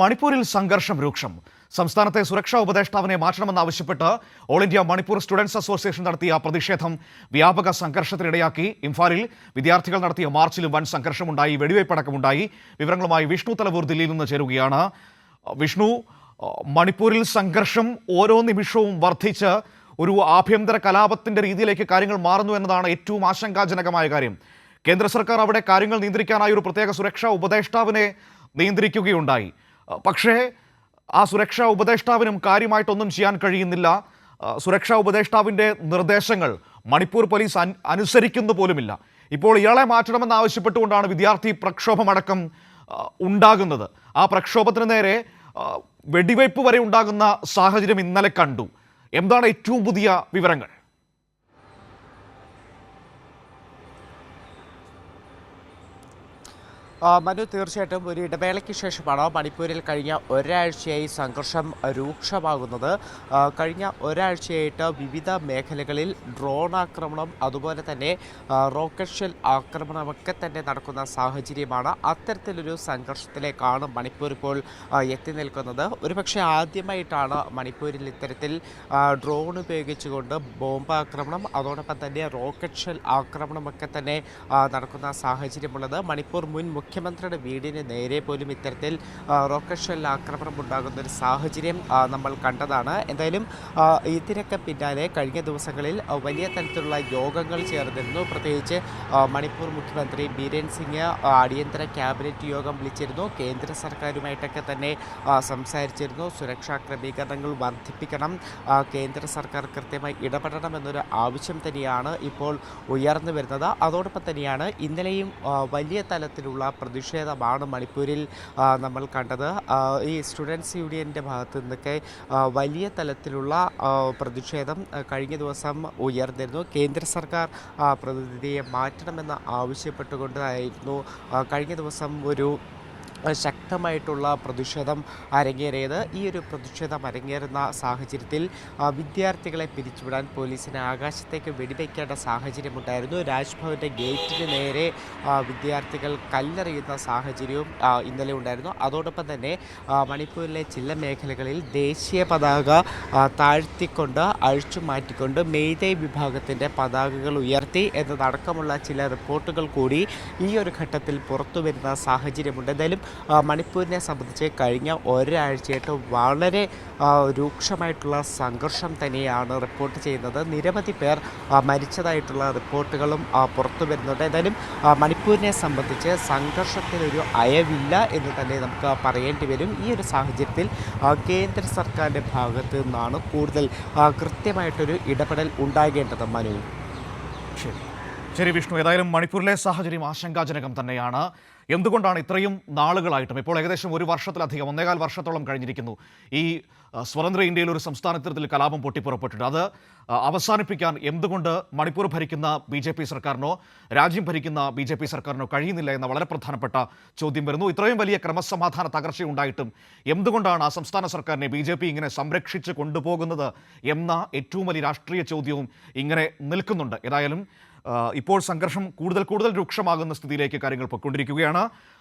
മണിപ്പൂരിൽ സംഘർഷം രൂക്ഷം. സംസ്ഥാനത്തെ സുരക്ഷാ ഉപദേഷ്ടാവിനെ മാറ്റണമെന്നാവശ്യപ്പെട്ട് all India Manipur students association നടത്തിയ പ്രതിഷേധം വ്യാപക സംഘർഷത്തിനിടയാക്കി. ഇംഫാലിൽ വിദ്യാർത്ഥികൾ നടത്തിയ മാർച്ചിലും വൻ സംഘർഷമുണ്ടായി വെടിവയ്പടക്കമുണ്ടായി. വിവരങ്ങളുമായി വിഷ്ണു തലവൂർ ദില്ലിയിൽ നിന്ന് ചേരുകയാണ്. വിഷ്ണു മണിപ്പൂരിൽ സംഘർഷം ഓരോ നിമിഷവും വർദ്ധിച്ച് ഒരു ആഭ്യന്തര കലാപത്തിന്റെ രീതിയിലേക്ക് കാര്യങ്ങൾ മാറുന്നു എന്നതാണ് ഏറ്റവും ആശങ്കാജനകമായ കാര്യം. കേന്ദ്ര സർക്കാർ അവിടെ കാര്യങ്ങൾ നിയന്ത്രിക്കാനായി ഒരു പ്രത്യേക സുരക്ഷാ ഉപദേഷ്ടാവിനെ നിയന്ത്രിക്കുകയുണ്ടായി. പക്ഷേ ആ സുരക്ഷാ ഉപദേഷ്ടാവിനും കാര്യമായിട്ടൊന്നും ചെയ്യാൻ കഴിയുന്നില്ല. സുരക്ഷാ ഉപദേഷ്ടാവിന്റെ നിർദ്ദേശങ്ങൾ മണിപ്പൂർ പോലീസ് അനുസരിക്കുന്നു പോലുമില്ല. ഇപ്പോൾ ഇയാളെ മാറ്റണമെന്ന് ആവശ്യപ്പെട്ടുകൊണ്ടാണ് വിദ്യാർത്ഥി പ്രക്ഷോഭമടക്കം ഉണ്ടാകുന്നത്. ആ പ്രക്ഷോഭത്തിന് നേരെ വെടിവയ്പ് വരെ ഉണ്ടാകുന്ന സാഹചര്യം ഇന്നലെ കണ്ടു. എന്താണ് ഏറ്റവും പുതിയ വിവരങ്ങൾ ആ, മനു തീർച്ചയായിട്ടും ഒരു ഇടവേളയ്ക്ക് ശേഷമാണ് മണിപ്പൂരിൽ കഴിഞ്ഞ ഒരാഴ്ചയായി സംഘർഷം രൂക്ഷമാകുന്നത്. കഴിഞ്ഞ ഒരാഴ്ചയായിട്ട് വിവിധ മേഖലകളിൽ ഡ്രോൺ ആക്രമണം അതുപോലെ തന്നെ റോക്കറ്റ് ഷെൽ ആക്രമണമൊക്കെ തന്നെ നടക്കുന്ന സാഹചര്യമാണ് അത്തരത്തിലൊരു സംഘർഷത്തിലേക്കാണ് മണിപ്പൂർ ഇപ്പോൾ എത്തി നിൽക്കുന്നത്. ഒരുപക്ഷെ ആദ്യമായിട്ടാണ് മണിപ്പൂരിൽ ഇത്തരത്തിൽ ഡ്രോൺ ഉപയോഗിച്ചുകൊണ്ട് ബോംബ് ആക്രമണം അതോടൊപ്പം തന്നെ റോക്കറ്റ് ഷെൽ ആക്രമണമൊക്കെ തന്നെ നടക്കുന്ന സാഹചര്യമുള്ളത്. മണിപ്പൂർ മുൻ മുഖ്യമന്ത്രിയുടെ വീടിന് നേരെ പോലും ഇത്തരത്തിൽ റോക്കറ്റ് ഷെൽ ആക്രമണം ഉണ്ടാകുന്ന ഒരു സാഹചര്യം നമ്മൾ കണ്ടതാണ്. എന്തായാലും ഇതിനൊക്കെ പിന്നാലെ കഴിഞ്ഞ ദിവസങ്ങളിൽ വലിയ തരത്തിലുള്ള യോഗങ്ങൾ ചേർന്നിരുന്നു. പ്രത്യേകിച്ച് മണിപ്പൂർ മുഖ്യമന്ത്രി ബീരേൻ സിംഗ് അടിയന്തര ക്യാബിനറ്റ് യോഗം വിളിച്ചിരുന്നു. കേന്ദ്ര സർക്കാരുമായിട്ടൊക്കെ തന്നെ സംസാരിച്ചിരുന്നു. സുരക്ഷാ ക്രമീകരണങ്ങൾ വർദ്ധിപ്പിക്കണം കേന്ദ്ര സർക്കാർ കൃത്യമായി ഇടപെടണമെന്നൊരു ആവശ്യം തന്നെയാണ് ഇപ്പോൾ ഉയർന്നു വരുന്നത്. അതോടൊപ്പം തന്നെയാണ് ഇന്നലെയും വലിയ തലത്തിലുള്ള പ്രതിഷേധമാണ് മണിപ്പൂരിൽ നമ്മൾ കണ്ടത്. ഈ സ്റ്റുഡൻസ് യൂണിയന്റെ ഭാഗത്തു നിന്നൊക്കെ വലിയ തലത്തിലുള്ള പ്രതിഷേധം കഴിഞ്ഞ ദിവസം ഉയർന്നിരുന്നു. കേന്ദ്ര സർക്കാർ പ്രതിനിധിയെ മാറ്റണമെന്ന് ആവശ്യപ്പെട്ടുകൊണ്ടായിരുന്നു കഴിഞ്ഞ ദിവസം ഒരു ശക്തമായിട്ടുള്ള പ്രതിഷേധം അരങ്ങേറിയത്. ഈ ഒരു പ്രതിഷേധം അരങ്ങേറുന്ന സാഹചര്യത്തിൽ വിദ്യാർത്ഥികളെ പിരിച്ചുവിടാൻ പോലീസിന് ആകാശത്തേക്ക് വെടിവെക്കേണ്ട സാഹചര്യമുണ്ടായിരുന്നു. രാജ്ഭവന്റെ ഗേറ്റിന് നേരെ വിദ്യാർത്ഥികൾ കല്ലെറിയുന്ന സാഹചര്യവും ഇന്നലെ ഉണ്ടായിരുന്നു. അതോടൊപ്പം തന്നെ മണിപ്പൂരിലെ ചില മേഖലകളിൽ ദേശീയ പതാക താഴ്ത്തിക്കൊണ്ട് അഴിച്ചു മാറ്റിക്കൊണ്ട് മെയ്തേ വിഭാഗത്തിന്റെ പതാകകൾ ഉയർത്തി എന്നതടക്കമുള്ള ചില റിപ്പോർട്ടുകൾ കൂടി ഈ ഒരു ഘട്ടത്തിൽ പുറത്തു വരുന്ന സാഹചര്യമുണ്ട്. എന്തായാലും മണിപ്പൂരിനെ സംബന്ധിച്ച് കഴിഞ്ഞ ഒരാഴ്ചയായിട്ട് വളരെ രൂക്ഷമായിട്ടുള്ള സംഘർഷം തന്നെയാണ് റിപ്പോർട്ട് ചെയ്യുന്നത്. നിരവധി പേർ മരിച്ചതായിട്ടുള്ള റിപ്പോർട്ടുകളും പുറത്തു വരുന്നുണ്ട്. എന്തായാലും മണിപ്പൂരിനെ സംബന്ധിച്ച് സംഘർഷത്തിനൊരു അയവില്ല എന്ന് തന്നെ നമുക്ക് പറയേണ്ടി വരും. ഈ ഒരു സാഹചര്യത്തിൽ കേന്ദ്ര സർക്കാരിന്റെ ഭാഗത്ത് നിന്നാണ് കൂടുതൽ കൃത്യമായിട്ടൊരു ഇടപെടൽ ഉണ്ടാകേണ്ടത് മനു. ശരി. ശരി വിഷ്ണു ഏതായാലും മണിപ്പൂരിലെ സാഹചര്യം ആശങ്കാജനകം തന്നെയാണ്. എന്തുകൊണ്ടാണ് ഇത്രയും നാളുകളായിട്ടും ഇപ്പോൾ ഏകദേശം ഒരു വർഷത്തിലധികം ഒന്നേകാൽ വർഷത്തോളം കഴിഞ്ഞിരിക്കുന്നു ഈ സ്വതന്ത്ര ഇന്ത്യയിൽ ഒരു സംസ്ഥാന തരത്തിൽ കലാപം പൊട്ടിപ്പുറപ്പെട്ടിട്ട് അത് അവസാനിപ്പിക്കാൻ എന്തുകൊണ്ട് മണിപ്പൂർ ഭരിക്കുന്ന ബി ജെ പി സർക്കാരിനോ രാജ്യം ഭരിക്കുന്ന ബി ജെ പി സർക്കാരിനോ കഴിയുന്നില്ല എന്ന വളരെ പ്രധാനപ്പെട്ട ചോദ്യം വരുന്നു. ഇത്രയും വലിയ ക്രമസമാധാന തകർച്ചയുണ്ടായിട്ടും എന്തുകൊണ്ടാണ് ആ സംസ്ഥാന സർക്കാരിനെ ബി ജെ പി ഇങ്ങനെ സംരക്ഷിച്ച് കൊണ്ടുപോകുന്നത് എന്ന ഏറ്റവും വലിയ രാഷ്ട്രീയ ചോദ്യവും ഇങ്ങനെ നിൽക്കുന്നുണ്ട്. ഏതായാലും ഇപ്പോൾ സംഘർഷം കൂടുതൽ കൂടുതൽ രൂക്ഷമാകുന്ന സ്ഥിതിയിലേക്ക് കാര്യങ്ങൾ പൊയ്ക്കൊണ്ടിരിക്കുകയാണ്.